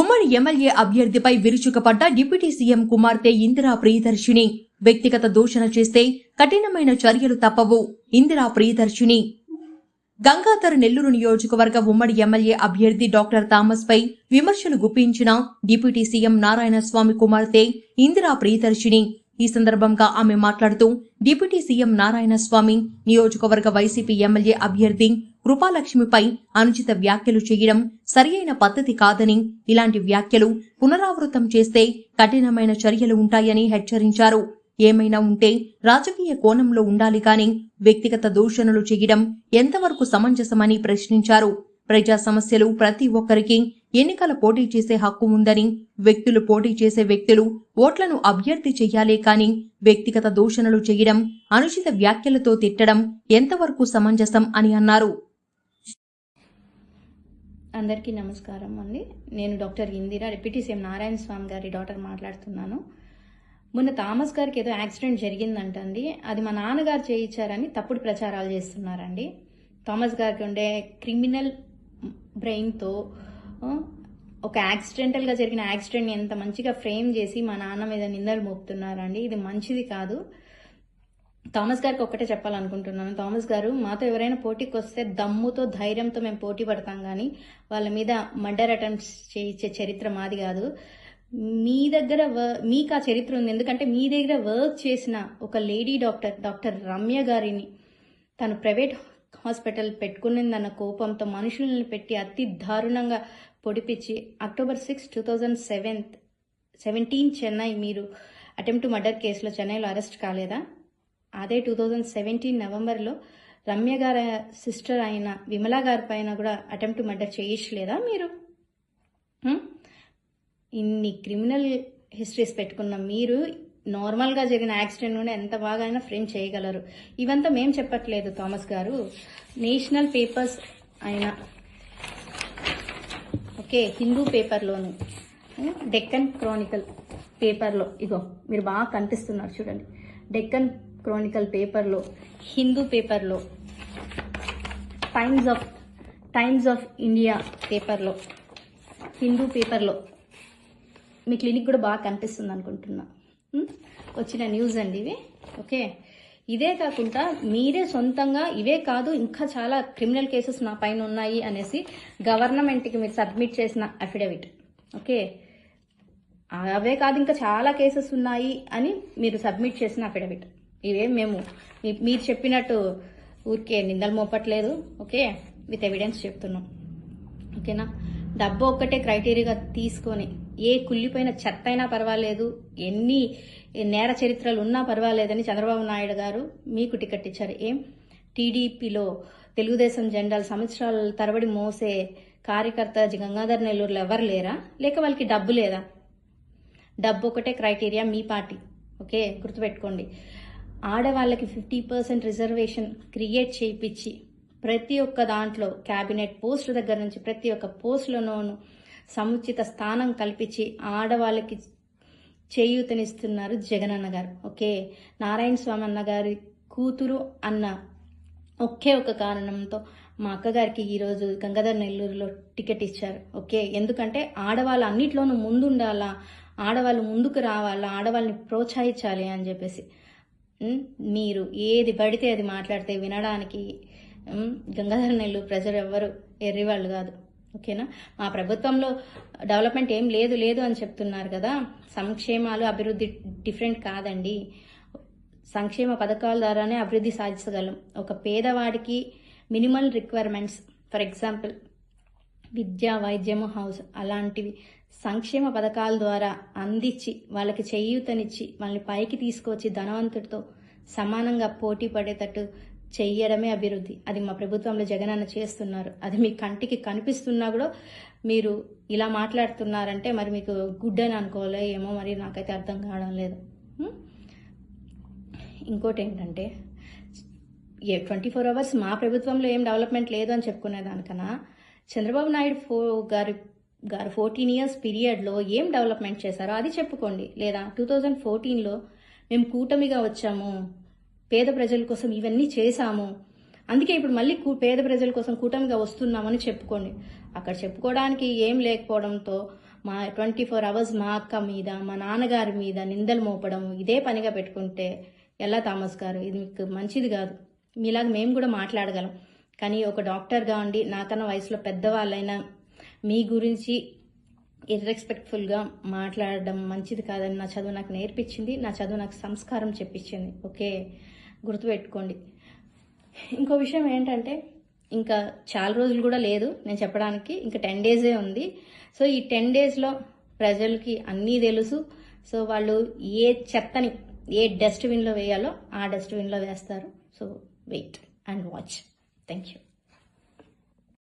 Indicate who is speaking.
Speaker 1: ఉమ్మడి ఎమ్మెల్యే అభ్యర్థిపై విరుచుకుపడ్డ డిప్యూటీ సీఎం కుమార్తె ఇందిరా ప్రియదర్శిని. వ్యక్తిగత దూషణ చేస్తే కఠినమైన చర్యలు తప్పవు. ఇందిరా ప్రియదర్శిని. గంగాధర్ నెల్లూరు నియోజకవర్గ ఉమ్మడి ఎమ్మెల్యే అభ్యర్థి డాక్టర్ థామస్ పై విమర్శలు గుప్పించిన డిప్యూటీ సీఎం నారాయణస్వామి కుమార్తె ఇందిరా ప్రియదర్శిని. ఈ సందర్భంగా ఆమె మాట్లాడుతూ డిప్యూటీ సీఎం నారాయణస్వామి నియోజకవర్గ వైసీపీ ఎమ్మెల్యే అభ్యర్థి కృపాలక్ష్మిపై అనుచిత వ్యాఖ్యలు చేయడం సరియైన పద్ధతి కాదని ఇలాంటి వ్యాఖ్యలు పునరావృతం చేస్తే కఠినమైన చర్యలు ఉంటాయని హెచ్చరించారు. ఏమైనా ఉంటే రాజకీయ కోణంలో ఉండాలి కానీ వ్యక్తిగత దూషణలు చేయడం ఎంతవరకు సమంజసమని ప్రశ్నించారు. ప్రజా సమస్యలు ప్రతి ఒక్కరికి ఎన్నికల పోటీ చేసే హక్కు ఉందని వ్యక్తులు పోటీ చేసే వ్యక్తులు ఓట్లను అభ్యర్థి చెయ్యాలే కానీ వ్యక్తిగత దూషణలు చేయడం అనుచిత వ్యాఖ్యలతో తిట్టడం ఎంతవరకు సమంజసం అని అన్నారు.
Speaker 2: అందరికీ నమస్కారం అండి. నేను doctor Indira deputy CM Narayana Swamy గారి డాక్టర్ మాట్లాడుతున్నాను. మొన్న థామస్ గారికి ఏదో యాక్సిడెంట్ జరిగిందంటండి. అది మా నాన్నగారు చేయించారని తప్పుడు ప్రచారాలు చేస్తున్నారండి. థామస్ గారికి ఉండే క్రిమినల్ బ్రెయిన్తో ఒక యాక్సిడెంటల్గా జరిగిన యాక్సిడెంట్ని ఎంత మంచిగా ఫ్రేమ్ చేసి మా నాన్న మీద నిందలు మోపుతున్నారండి. ఇది మంచిది కాదు. థామస్ గారికి ఒక్కటే చెప్పాలనుకుంటున్నాను. థామస్ గారు మాతో ఎవరైనా పోటీకి వస్తే దమ్ముతో ధైర్యంతో మేము పోటీ పడతాం కానీ వాళ్ళ మీద మర్డర్ అటెంప్ట్స్ చేయించే చరిత్ర మాది కాదు. మీ దగ్గర వ- మీకు ఆ చరిత్ర ఉంది. ఎందుకంటే మీ దగ్గర వర్క్ చేసిన ఒక లేడీ డాక్టర్ డాక్టర్ రమ్య గారిని తను ప్రైవేట్ హాస్పిటల్ పెట్టుకునిందన్న కోపంతో మనుషులను పెట్టి అతి దారుణంగా పొడిపించి October six two thousand seventh seventeen Chennai మీరు అటెంప్ట్ మర్డర్ కేసులో చెన్నైలో అరెస్ట్ కాలేదా? అదే టూ థౌజండ్ సెవెంటీన్ నవంబర్లో రమ్య గారి సిస్టర్ అయిన విమలా గారి పైన కూడా అటెంప్ట్ మర్డర్ చేయించలేదా మీరు? ఇన్ని క్రిమినల్ హిస్టరీస్ పెట్టుకున్న మీరు నార్మల్గా జరిగిన యాక్సిడెంట్ నుండి ఎంత బాగా అయినా ఫ్రేమ్ చేయగలరు. ఇవంతా మేం చెప్పట్లేదు థామస్ గారు. నేషనల్ పేపర్స్ అయిన ఓకే హిందూ పేపర్లోను డెక్కన్ క్రానికల్ పేపర్లో ఇగో మీరు బాగా కనిపిస్తున్నారు చూడండి. డెక్కన్ క్రానికల్ పేపర్లో హిందూ పేపర్లో Times of Times of India పేపర్లో హిందూ పేపర్లో. మీ క్లినిక్ కూడా బాగా కనిపిస్తుంది అనుకుంటున్నా. వచ్చిన న్యూస్ అండి ఇవి. ఓకే? ఇదే కాకుండా మీరే సొంతంగా ఇవే కాదు ఇంకా చాలా క్రిమినల్ కేసెస్ నా పైన ఉన్నాయి అనేసి గవర్నమెంట్కి మీరు సబ్మిట్ చేసిన అఫిడవిట్. ఓకే? అవే కాదు ఇంకా చాలా కేసెస్ ఉన్నాయి అని మీరు సబ్మిట్ చేసిన అఫిడవిట్. ఇవే మేము. మీరు చెప్పినట్టు ఊరికే నిందలు మోపట్లేదు ఓకే? విత్ ఎవిడెన్స్ చెప్తున్నాం. ఓకేనా? డబ్బు ఒక్కటే క్రైటీరియాగా తీసుకొని ఏ కుళ్ళిపోయిన చెత్త అయినా పర్వాలేదు ఎన్ని నేర చరిత్రలు ఉన్నా పర్వాలేదని చంద్రబాబు నాయుడు గారు మీకు టికెట్ ఇచ్చారు. ఏం? టీడీపీలో తెలుగుదేశం జెండాలు సంవత్సరాల తరబడి మోసే కార్యకర్త గంగాధర్ నెల్లూరులో ఎవరు లేరా? లేక వాళ్ళకి డబ్బు లేదా? డబ్బు ఒకటే క్రైటీరియా మీ పార్టీ ఓకే? గుర్తుపెట్టుకోండి. ఆడవాళ్ళకి ఫిఫ్టీ పర్సెంట్ రిజర్వేషన్ క్రియేట్ చేయించి ప్రతి ఒక్క దాంట్లో క్యాబినెట్ పోస్ట్ దగ్గర నుంచి ప్రతి ఒక్క పోస్టులోనూ సముచిత స్థానం కల్పించి ఆడవాళ్ళకి చేయూతనిస్తున్నారు జగనన్న గారు. ఓకే? నారాయణ స్వామి అన్న గారి కూతురు అన్న ఒకే ఒక కారణంతో మా అక్కగారికి ఈరోజు గంగాధర్ నెల్లూరులో టికెట్ ఇచ్చారు. ఓకే? ఎందుకంటే ఆడవాళ్ళు అన్నిట్లోనూ ముందుండాలా ఆడవాళ్ళు ముందుకు రావాలా ఆడవాళ్ళని ప్రోత్సహించాలి అని చెప్పేసి. మీరు ఏది పడితే అది మాట్లాడితే వినడానికి గంగాధర నెల్లూరు ప్రజలు ఎవ్వరు ఎర్రివాళ్ళు కాదు. ఓకేనా? మా ప్రభుత్వంలో డెవలప్మెంట్ ఏం లేదు లేదు అని చెప్తున్నారు కదా. సంక్షేమాలు అభివృద్ధి డిఫరెంట్ కాదండి. సంక్షేమ పథకాల ద్వారానే అభివృద్ధి సాధించగలం. ఒక పేదవాడికి మినిమల్ రిక్వైర్మెంట్స్ ఫర్ ఎగ్జాంపుల్ విద్య వైద్యము హౌస్ అలాంటివి సంక్షేమ పథకాల ద్వారా అందించి వాళ్ళకి చేయూతనిచ్చి వాళ్ళని పైకి తీసుకొచ్చి ధనవంతుడితో సమానంగా పోటీ పడేటట్టు చెయ్యడమే అభివృద్ధి. అది మా ప్రభుత్వంలో జగనన్న చేస్తున్నారు. అది మీ కంటికి కనిపిస్తున్నా కూడా మీరు ఇలా మాట్లాడుతున్నారంటే మరి మీకు గుడ్ అని అనుకోలే ఏమో మరి నాకైతే అర్థం కావడం లేదు. ఇంకోటి ఏంటంటే ఏ ట్వంటీ ఫోర్ అవర్స్ మా ప్రభుత్వంలో ఏం డెవలప్మెంట్ లేదు అని చెప్పుకునే దానికన్నా చంద్రబాబు నాయుడు ఫో గారి గారు ఫోర్టీన్ ఇయర్స్ పీరియడ్లో ఏం డెవలప్మెంట్ చేశారో అది చెప్పుకోండి. లేదా టూ థౌజండ్ ఫోర్టీన్లో మేము కూటమిగా వచ్చాము పేద ప్రజల కోసం ఇవన్నీ చేశాము అందుకే ఇప్పుడు మళ్ళీ కూ- పేద ప్రజల కోసం కూటమిగా వస్తున్నామని చెప్పుకోండి. అక్కడ చెప్పుకోవడానికి ఏం లేకపోవడంతో మా ట్వంటీ ఫోర్ అవర్స్ మా అక్క మీద మా నాన్నగారి మీద నిందలు మోపడం ఇదే పనిగా పెట్టుకుంటే ఎలా థామస్ గారు ఇది మీకు మంచిది కాదు. మీలాగా మేము కూడా మాట్లాడగలం. కానీ ఒక డాక్టర్గా ఉండి నాకన్నా వయసులో పెద్దవాళ్ళైనా మీ గురించి ఇర్రెస్పెక్ట్ఫుల్గా మాట్లాడడం మంచిది కాదని నా చదువు నాకు నేర్పించింది నా చదువు నాకు సంస్కారం చెప్పించింది. ఓకే? గుర్తుపెట్టుకోండి. ఇంకో విషయం ఏంటంటే ఇంకా చాలా రోజులు కూడా లేదు నేను చెప్పడానికి ఇంకా టెన్ డేసే ఉంది. సో ఈ టెన్ డేస్లో ప్రజలకి అన్నీ తెలుసు. సో వాళ్ళు ఏ చెత్తని ఏ డస్ట్బిన్లో వేయాలో ఆ డస్ట్బిన్లో వేస్తారు. So wait and watch thank you